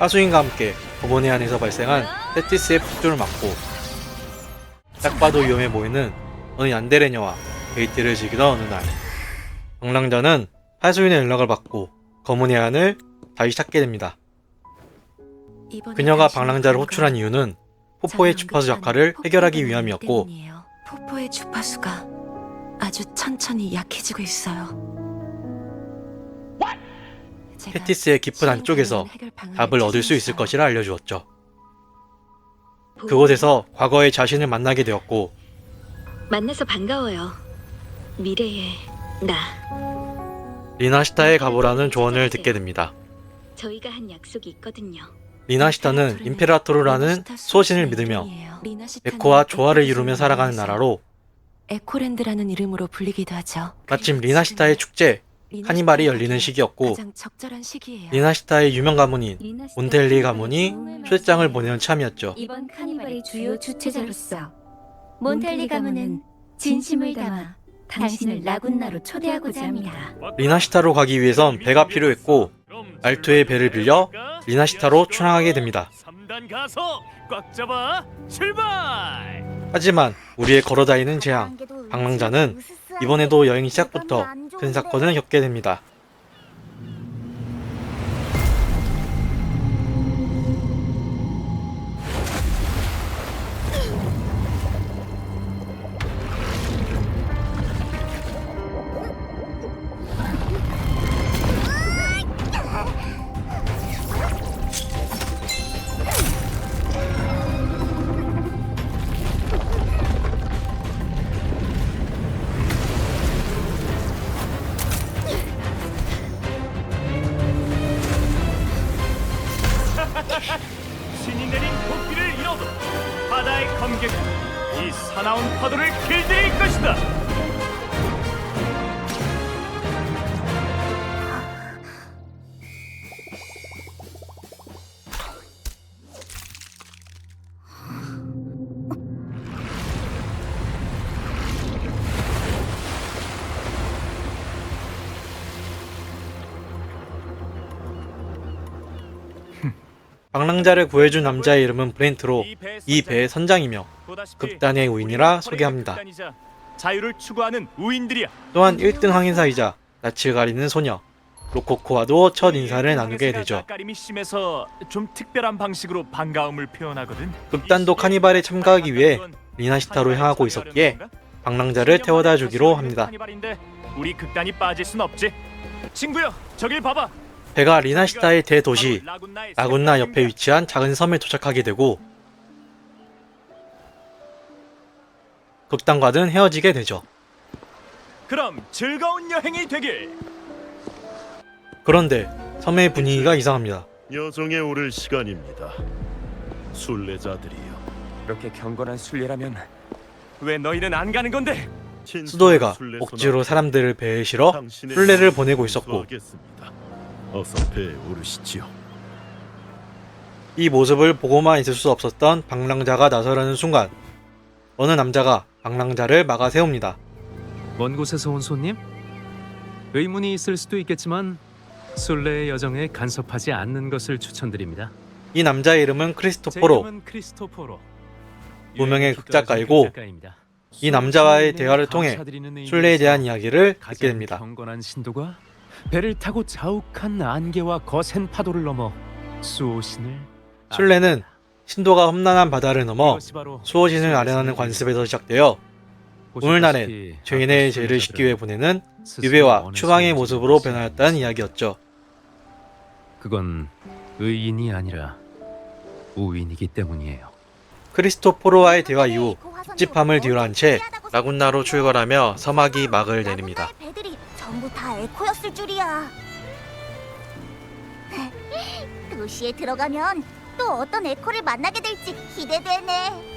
하수인과 함께 법원의 안에서 발생한 테티스의 폭주를 막고 딱 봐도 위험해 보이는 어느 얀데레녀와 데이트를 즐기던 어느 날 방랑자는 하수인의 연락을 받고 검은의 안을 다시 찾게 됩니다. 그녀가 방랑자를 호출한 이유는 포포의 주파수 역할을 해결하기 위함이었고 포포의 주파수가 아주 천천히 약해지고 있어요. 테티스의 깊은 안쪽에서 답을 얻을 수 있을. 것이라 알려주었죠. 그곳에서 과거의 자신을 만나게 되었고 만나서 반가워요. 미래의 나. 리나시타에 가보라는 조언을 듣게 됩니다. 저희가 한 약속이 있거든요. 리나시타는 임페라토르라는 수호신을 믿으며 에코와 조화를 이루며 살아가는 나라로 에코랜드라는 이름으로 불리기도 하죠. 마침 리나시타의 축제 카니발이 열리는 시기였고. 리나시타의 유명 가문인 몬텔리 가문이 초대장을 보내는 참이었죠. 이번 카니발의 주요 주최자로서 몬텔리 가문은 진심을 담아 당신을 라군나로 초대하고자 합니다. 리나시타로 가기 위해선 배가 필요했고 알토의 배를 빌려 리나시타로 출항하게 됩니다. 3단 가서 꽉 잡아 출발! 하지만 우리의 걸어다니는 재앙 방랑자는 이번에도 여행 시작부터 큰 사건을 겪게 됩니다. 신이 내린 도끼를 잃어도 바다의 검객은 이 사나운 파도를 길들일 것이다. 방랑자를 구해준 남자의 이름은 브렌트로 배이 배의 선장이며 극단의 우인이라 소개합니다. 자유를 추구하는 우인들이야. 또한 1등 항해사이자 낯을 가리는 소녀 로코코와도 첫 인사를 나누게 되죠. 심해서 좀 특별한 방식으로 반가움을 표현하거든. 극단도 카니발에 참가하기 위해 리나시타로 향하고 있었기에 방랑자를 태워다 주기로 합니다. 카니발인데 우리 극단이 빠질 순 없지. 친구여, 저길 봐봐. 배가 리나시타의 대도시 라군나 옆에. 위치한 작은 섬에 도착하게 되고 극단과는 헤어지게 되죠. 그럼 즐거운 여행이 되길. 그런데 섬의 분위기가 이상합니다. 여정에 오를 시간입니다. 순례자들이여. 이렇게 경건한 순례라면 왜 너희는 안 가는 건데? 수도회가 억지로 사람들을 배에 실어 순례를 보내고 있었고 하겠습니다. 어서 배에 오르시지요. 이 모습을 보고만 있을 수 없었던 방랑자가 나서려는 순간 어느 남자가 방랑자를 막아 세웁니다. 먼 곳에서 온 손님? 의문이 있을 수도 있겠지만 순례의 여정에 간섭하지 않는 것을 추천드립니다. 이 남자의 이름은 제 크리스토포로. 이름은 크리스토포로. 무명의 극작가이고 작가입니다. 이 남자와의 대화를 통해 감사드리는 의미에서 순례에 대한 이야기를 듣게 가장 됩니다. 경건한 신도가 배를 타고 자욱한 안개와 거센 파도를 넘어 수호신을 순례는 신도가 험난한 바다를 넘어 수호신을 아련하는 관습에서 시작되어 오늘날엔 죄인의 죄를 씻기 위해 보내는 유배와 추방의 모습으로 변하였다는 이야기였죠. 그건 의인이 아니라 우인이기 때문이에요. 크리스토포로와의 대화 이후 찝찝함을 뒤로한 채 라군나로 출발하며 서막이 막을 내립니다. 전부 다 에코였을 줄이야. 도시에 들어가면 또 어떤 에코를 만나게 될지 기대되네.